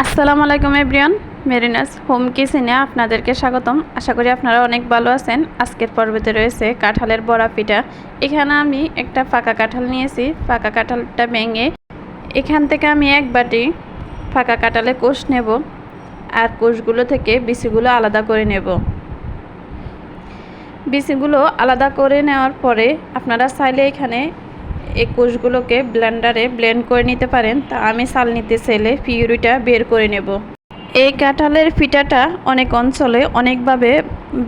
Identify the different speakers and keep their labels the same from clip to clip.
Speaker 1: আসসালামু আলাইকুম everyone মেরিনাস home কিচেনে আপনাদেরকে স্বাগতম। আশা করি আপনারা অনেক ভালো আছেন। আজকের পর্বতে রয়েছে কাঁঠালের বড়া পিঠা। এখানে আমি একটা ফাঁকা কাঁঠাল নিয়েছি। ফাঁকা কাঁঠালটা ভেঙে এখান থেকে আমি এক বাটি ফাঁকা কাঁঠালে কোষ নেব আর কোষগুলো থেকে বিচিগুলো আলাদা করে নেব। বিচিগুলো আলাদা করে নেওয়ার পরে আপনারা চাইলে এখানে এই কোষগুলোকে ব্লেন্ডারে ব্লেন্ড করে নিতে পারেন, তা আমি সাল নিতে চাইলে পিউরিটা বের করে নেব এই কাঁঠালের পিঠাটা অনেক অঞ্চলে অনেকভাবে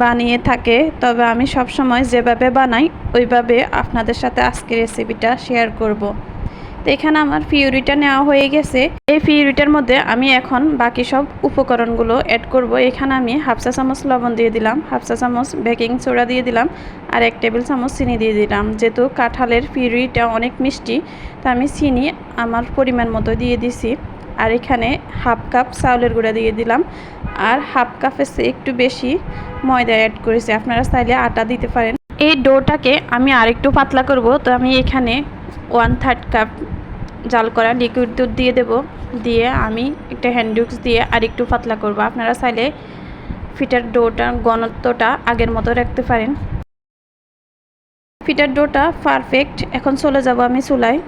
Speaker 1: বানিয়ে থাকে, তবে আমি সবসময় যেভাবে বানাই, ওইভাবে আপনাদের সাথে আজকে রেসিপিটা শেয়ার করব। তো এখানে আমার পিউরিটা নেওয়া হয়ে গেছে। এই পিউরিটার মধ্যে আমি এখন বাকি সব উপকরণগুলো অ্যাড করব। এখানে আমি হাফসা চামচ লবণ দিয়ে দিলাম হাফসা চামচ বেকিং সোডা দিয়ে দিলাম আর এক টেবিল চামচ চিনি দিয়ে দিলাম। যেহেতু কাঁঠালের পিউরিটা অনেক মিষ্টি, তা আমি চিনি আমার পরিমাণ মতো দিয়ে দিছি আর এখানে হাফ কাপ চাউলের গুঁড়া দিয়ে দিলাম আর হাফ কাপের চেয়ে একটু বেশি ময়দা অ্যাড করেছি। আপনারা চাইলে আটা দিতে পারেন। এই ডোটাকে আমি আরেকটু পাতলা করব, তো আমি এখানে ওয়ান থার্ড কাপ জাল করা লিকুইড দুধ দিয়ে দেব। দিয়ে আমি একটা হ্যান্ডউক্স দিয়ে আর একটু পাতলা করব। আপনারা চাইলে ফিটার ডোটা, ঘনত্বটা আগের মতো রাখতে পারেন। ফিটার ডোটা পারফেক্ট এখন চলে যাব আমি চুলায়।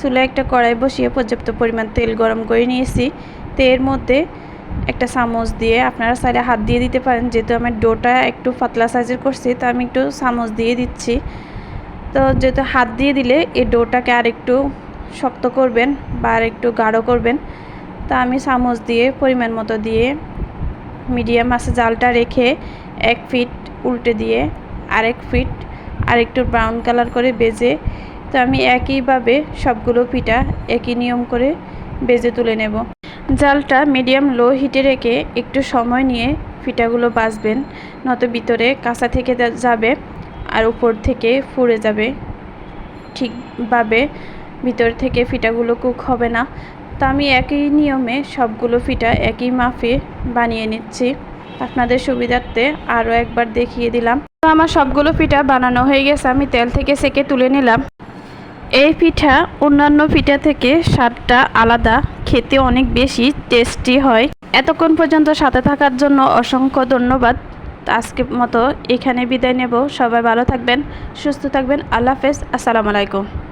Speaker 1: চুলায় একটা কড়াই বসিয়ে পর্যাপ্ত পরিমাণ তেল গরম করে নিয়েছি। তেলের মধ্যে একটা চামচ দিয়ে আপনারা চাইলে হাত দিয়ে দিতে পারেন। যেহেতু আমার ডোটা একটু পাতলা সাইজের করছি, তো আমি একটু চামচ দিয়ে দিচ্ছি। তো যেহেতু হাত দিয়ে দিলে এই ডোটাকে আর একটু শক্ত করবেন বা আর একটু গাঢ় করবেন। তা আমি চামচ দিয়ে পরিমাণ মতো দিয়ে মিডিয়াম আছে জালটা রেখে এক ফিট উল্টে দিয়ে আরেক ফিট আর একটু ব্রাউন কালার করে বেজে, তো আমি একইভাবে সবগুলো পিঠা একই নিয়ম করে বেজে তুলে নেব। জালটা মিডিয়াম লো হিটে রেখে একটু সময় নিয়ে পিঠাগুলো বাজবেন, নয়তো ভিতরে কাঁচা থেকে যাবে। আর উপর থেকে ফুড়ে যাবে। ঠিকভাবে ভিতর থেকে ফিটাগুলো কুক হবে না। তো আমি একই নিয়মে সবগুলো ফিটা একই মাফে বানিয়ে নিচ্ছি। আপনাদের সুবিধার্থে আরও একবার দেখিয়ে দিলাম। তো আমার সবগুলো পিঠা বানানো হয়ে গেছে। আমি তেল থেকে সেকে তুলে নিলাম। এই পিঠা অন্যান্য পিঠা থেকে স্বাদটা আলাদা। খেতে অনেক বেশি টেস্টি হয়। এতক্ষণ পর্যন্ত সাথে থাকার জন্য অসংখ্য ধন্যবাদ। আজকে মতো এখানে বিদায় নেব। সবাই ভালো থাকবেন সুস্থ থাকবেন। আল্লাহ হাফেজ। আসসালামু আলাইকুম।